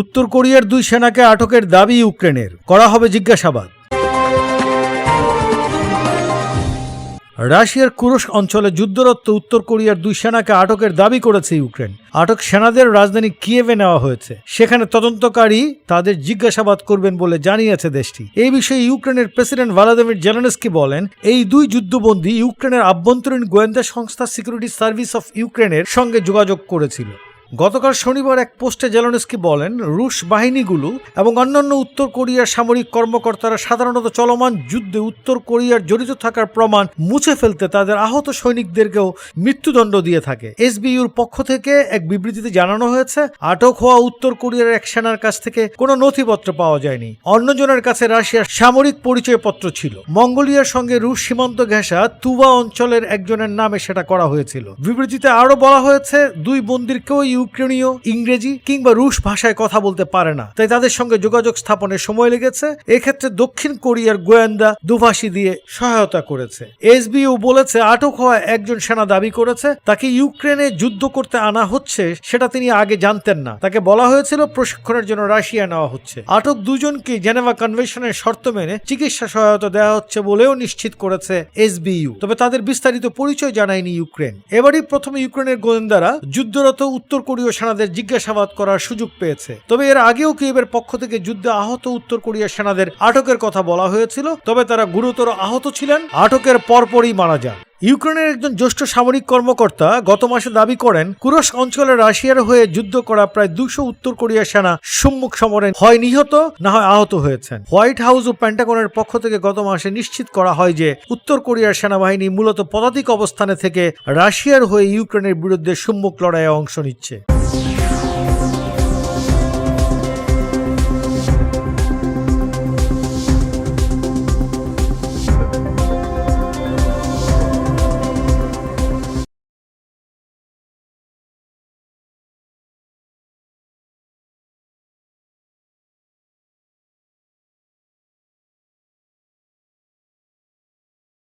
উত্তর কোরিয়ার দুই সেনাকে আটকের দাবি ইউক্রেনের। করা হবে জিজ্ঞাসাবাদ। রাশিয়ার কুরস্ক অঞ্চলে যুদ্ধরত উত্তর কোরিয়ার দুই সেনাকে আটকের দাবি করেছে ইউক্রেন। আটক সেনাদের রাজধানী কিয়েভে নেওয়া হয়েছে। সেখানে তদন্তকারী তাদের জিজ্ঞাসাবাদ করবেন বলে জানিয়েছে দেশটি। এই বিষয়ে ইউক্রেনের প্রেসিডেন্ট ভলাদিমির জেলেনস্কি বলেন, এই দুই যুদ্ধবন্দী ইউক্রেনের আভ্যন্তরীণ গোয়েন্দা সংস্থা সিকিউরিটি সার্ভিস অফ ইউক্রেনের সঙ্গে যোগাযোগ করেছিল। গতকাল শনিবার এক পোস্টে জেলনস্কি বলেন, রুশ বাহিনীগুলো এবং অন্যান্য উত্তর কোরিয়ার সামরিক কর্মকর্তারা সাধারণত চলমান যুদ্ধে উত্তর কোরিয়ার জড়িত থাকার প্রমাণ মুছে ফেলতে তাদের আহত সৈনিকদেরকেও মৃত্যুদণ্ড দিয়ে থাকে। এসবিইউর পক্ষ থেকে এক বিবৃতিতে জানানো হয়েছে, আটক হওয়া উত্তর কোরিয়ার এক সেনার কাছ থেকে কোনো নথিপত্র পাওয়া যায়নি। অন্যজনের কাছে রাশিয়ার সামরিক পরিচয়পত্র ছিল। মঙ্গোলিয়ার সঙ্গে রুশ সীমান্ত ঘেঁষা তুবা অঞ্চলের একজনের নামে সেটা করা হয়েছিল। বিবৃতিতে আরও বলা হয়েছে, দুই বন্দির কেউ ইউক্রেনীয় ইংরেজি কিংবা রুশ ভাষায় কথা বলতে পারে না। তাই তাদের সঙ্গে যোগাযোগ স্থাপনে সময় লেগেছে। এক্ষেত্রে দক্ষিণ কোরিয়ার গোয়েন্দা দুভাষী দিয়ে সহায়তা করেছে। এসবিইউ বলেছে, আটক হওয়া একজন সেনা দাবি করেছে, তাকে ইউক্রেনে যুদ্ধ করতে আনা হচ্ছে সেটা তিনি আগে জানতেন না। তাকে বলা হয়েছিল, প্রশিক্ষণের জন্য রাশিয়া নেওয়া হচ্ছে। আটক দুজনকে জেনেভা কনভেনশনের শর্ত মেনে চিকিৎসা সহায়তা দেওয়া হচ্ছে বলেও নিশ্চিত করেছে এসবিইউ। তবে তাদের বিস্তারিত পরিচয় জানায়নি ইউক্রেন। এবারই প্রথমে ইউক্রেনের গোয়েন্দারা যুদ্ধরত কোরীয় সেনাদের জিজ্ঞাসাবাদ করার সুযোগ পেয়েছে। তবে এর আগেও কিয়েভের পক্ষ থেকে যুদ্ধে আহত উত্তর কোরিয়া সেনাদের আটকের কথা বলা হয়েছিল, তবে তারা গুরুতর আহত ছিলেন। আটকের পরপরই মারা যান। ইউক্রেনের একজন জ্যেষ্ঠ সামরিক কর্মকর্তা গত মাসে দাবি করেন, কুরস্ক অঞ্চলে রাশিয়ার হয়ে যুদ্ধ করা প্রায় দুশো উত্তর কোরিয়া সেনা সম্মুখ সমরে হয় নিহত, না হয় আহত হয়েছেন। হোয়াইট হাউস ও প্যান্টাগনের পক্ষ থেকে গত মাসে নিশ্চিত করা হয় যে, উত্তর কোরিয়ার সেনাবাহিনী মূলত পদাতিক অবস্থানে থেকে রাশিয়ার হয়ে ইউক্রেনের বিরুদ্ধে সম্মুখ লড়াইয়ে অংশ নিচ্ছে।